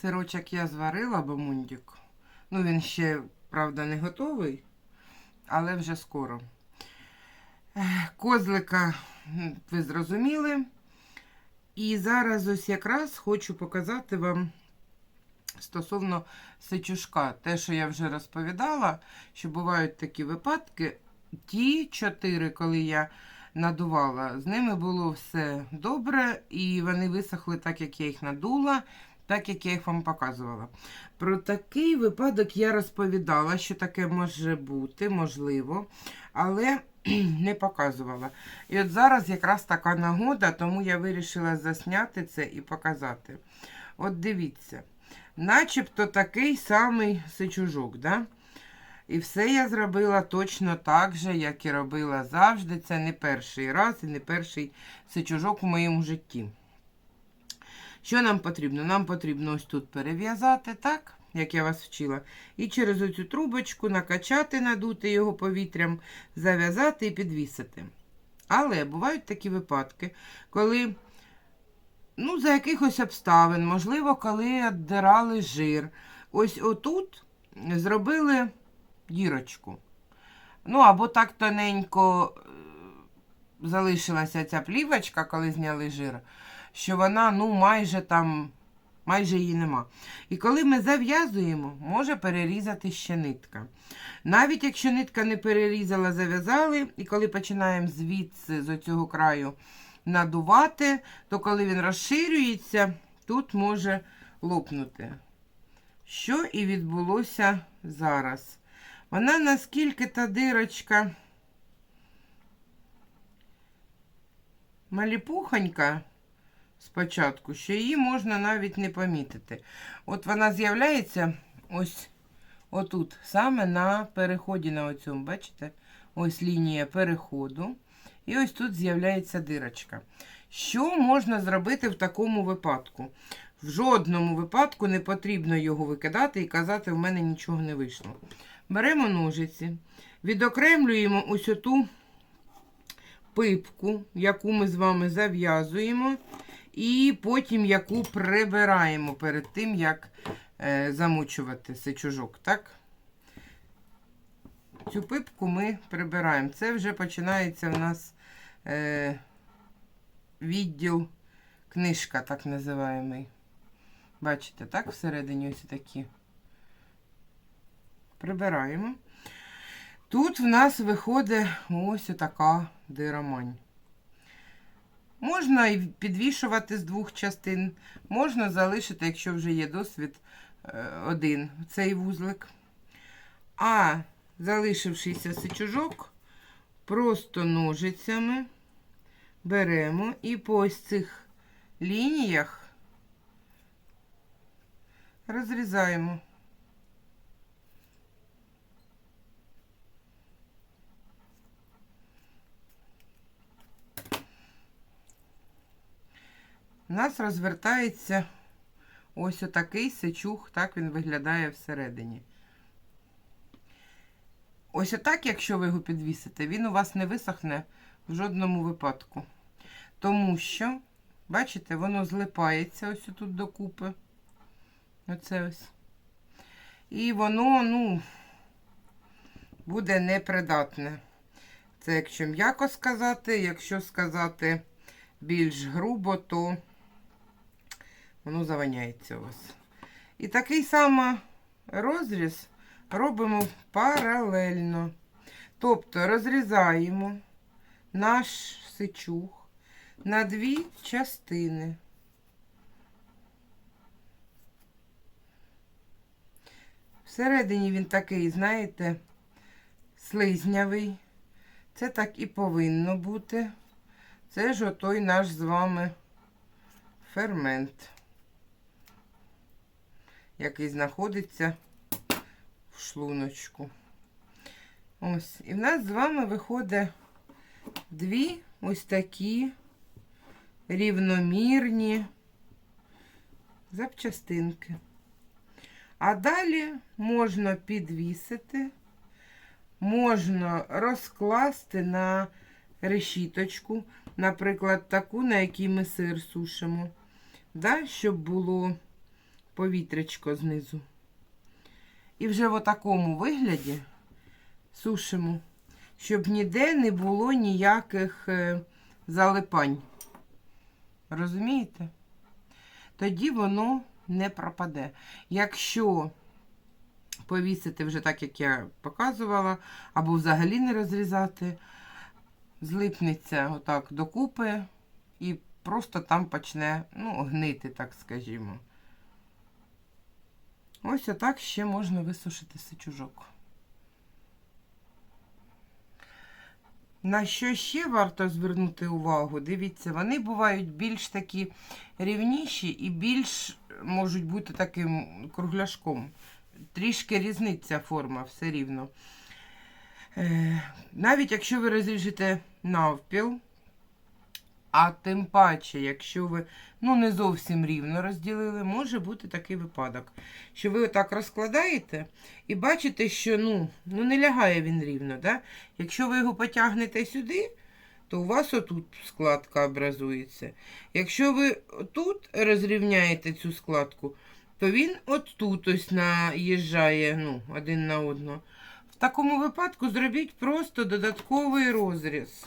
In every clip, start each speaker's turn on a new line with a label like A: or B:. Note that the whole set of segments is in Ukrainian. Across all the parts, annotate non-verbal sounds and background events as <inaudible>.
A: Сирочок я зварила, бамундік. Ну, він ще, правда, не готовий, але вже скоро. Козлика, ви зрозуміли. І зараз ось якраз хочу показати вам стосовно сичушка. Те, що я вже розповідала, що бувають такі випадки. Ті чотири, коли я надувала, з ними було все добре, і вони висохли так, як я їх надула, так як я їх вам показувала. Про такий випадок я розповідала, що таке може бути, можливо, але <clears throat> не показувала. І от зараз якраз така нагода, тому я вирішила засняти це і показати. От дивіться, начебто такий самий сичужок, да? І все я зробила точно так же, як і робила завжди. Це не перший раз і не перший сичужок у моєму житті. Що нам потрібно? Нам потрібно ось тут перев'язати, так, як я вас вчила. І через оцю трубочку накачати, надути його повітрям, зав'язати і підвісити. Але бувають такі випадки, коли, ну, за якихось обставин, можливо, коли віддирали жир. Ось отут зробили дірочку. Ну, або так тоненько е, залишилася ця плівочка, коли зняли жир, що вона, ну, майже там, майже її нема. І коли ми зав'язуємо, може перерізати ще нитка. Навіть якщо нитка не перерізала, зав'язали, і коли починаємо звідси, з оцього краю, надувати, то коли він розширюється, тут може лопнути. Що і відбулося зараз. Вона наскільки та дирочка маліпухонька спочатку, що її можна навіть не помітити. От вона з'являється ось отут, саме на переході на оцьому, бачите? Ось лінія переходу. І ось тут з'являється дирочка. Що можна зробити в такому випадку? В жодному випадку не потрібно його викидати і казати, в мене нічого не вийшло. Беремо ножиці, відокремлюємо ось оту пипку, яку ми з вами зав'язуємо, і потім яку прибираємо перед тим, як е, замучувати сичужок. Так? Цю пипку ми прибираємо. Це вже починається в нас е, відділ книжка, так називаємий. Бачите, так, всередині ось такі. Прибираємо. Тут в нас виходить ось така дирамань. Можна і підвішувати з двох частин, можна залишити, якщо вже є досвід, е, один цей вузлик. А залишившийся сичужок, просто ножицями беремо і по ось цих лініях розрізаємо. У нас розвертається ось отакий сечух, так він виглядає всередині. Ось отак, якщо ви його підвісите, він у вас не висохне в жодному випадку. Тому що, бачите, воно злипається ось тут докупи. Оце ось. І воно, ну, буде непридатне. Це якщо м'яко сказати, якщо сказати більш грубо, то воно заваняється у вас. І такий самий розріз робимо паралельно. Тобто розрізаємо наш сичух на дві частини. Всередині він такий, знаєте, слизнявий. Це так і повинно бути. Це ж отой наш з вами фермент, який знаходиться шлуночку. Ось. І в нас з вами виходить дві ось такі рівномірні запчастинки. А далі можна підвісити, можна розкласти на решіточку, наприклад, таку, на якій ми сир сушимо, да, щоб було повітрячко знизу. І вже в такому вигляді сушимо, щоб ніде не було ніяких е, залипань. Розумієте? Тоді воно не пропаде. Якщо повісити вже так, як я показувала, або взагалі не розрізати, злипнеться отак докупи і просто там почне ну, гнити, так скажімо. Ось отак ще можна висушити сичужок. На що ще варто звернути увагу? Дивіться, вони бувають більш такі рівніші і більш можуть бути таким кругляшком. Трішки різниця форма все рівно. Е, навіть якщо ви розріжете навпіл, а тим паче, якщо ви ну, не зовсім рівно розділили, може бути такий випадок, що ви отак розкладаєте і бачите, що ну, ну не лягає він рівно. Да? Якщо ви його потягнете сюди, то у вас отут складка образується. Якщо ви тут розрівняєте цю складку, то він от тут ось наїжджає ну, один на одного. В такому випадку зробіть просто додатковий розріз.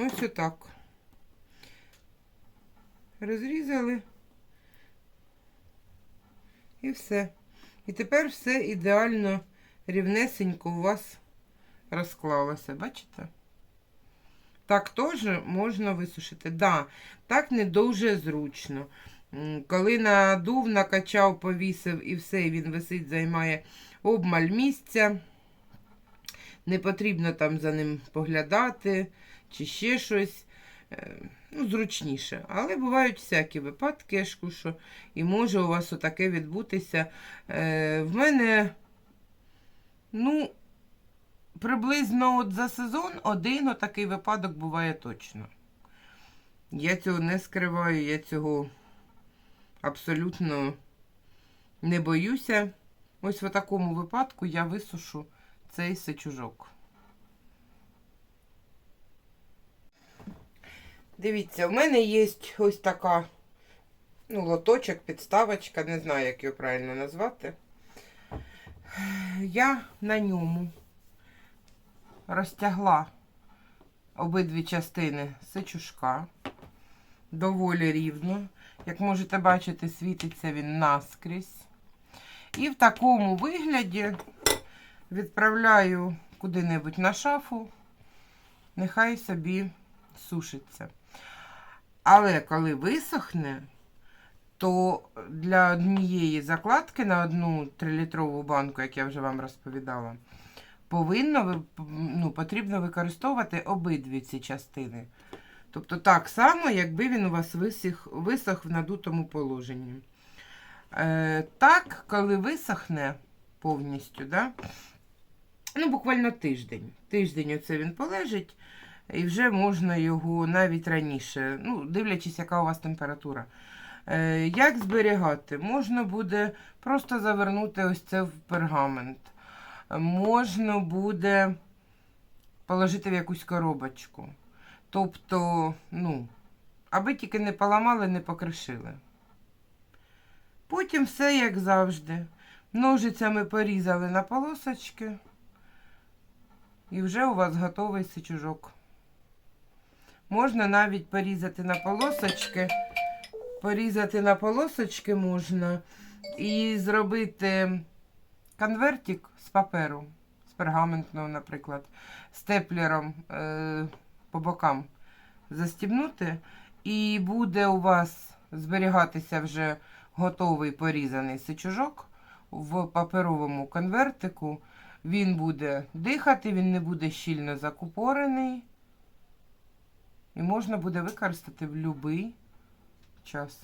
A: Ось отак. Розрізали. І все. І тепер все ідеально рівнесенько у вас розклалося. Бачите? Так теж можна висушити. Да, так не дуже зручно. Коли надув, накачав, повісив і все, він висить, займає обмаль місця. Не потрібно там за ним поглядати чи ще щось. Е, Ну, зручніше. Але бувають всякі випадки, що і може у вас отаке відбутися. Е, В мене, ну, приблизно от за сезон один отакий випадок буває точно. Я цього не скриваю, я цього абсолютно не боюся. Ось в такому випадку я висушу цей сечужок. Дивіться, в мене є ось така ну, лоточок, підставочка, не знаю, як його правильно назвати. Я на ньому розтягла обидві частини сичушка доволі рівно. Як можете бачити, світиться він наскрізь. І в такому вигляді відправляю куди-небудь на шафу, нехай собі сушиться. Але коли висохне, то для однієї закладки на одну 3-літрову банку, як я вже вам розповідала, повинно ну, потрібно використовувати обидві ці частини. Тобто так само, якби він у вас висох, висох в надутому положенні. Е, так, коли висохне повністю, да? ну, буквально тиждень. Тиждень оце він полежить, і вже можна його навіть раніше, ну, дивлячись, яка у вас температура. Е, як зберігати? Можна буде просто завернути ось це в пергамент. Можна буде положити в якусь коробочку. Тобто, ну, аби тільки не поламали, не покришили. Потім все як завжди. Ножицями порізали на полосочки. І вже у вас готовий сичужок. Можна навіть порізати на полосочки. Порізати на полосочки можна і зробити конвертик з паперу, з пергаментного, наприклад, степлером е, по бокам застібнути, і буде у вас зберігатися вже готовий порізаний сичужок в паперовому конвертику. Він буде дихати, він не буде щільно закупорений. І можна буде використати в будь-який час.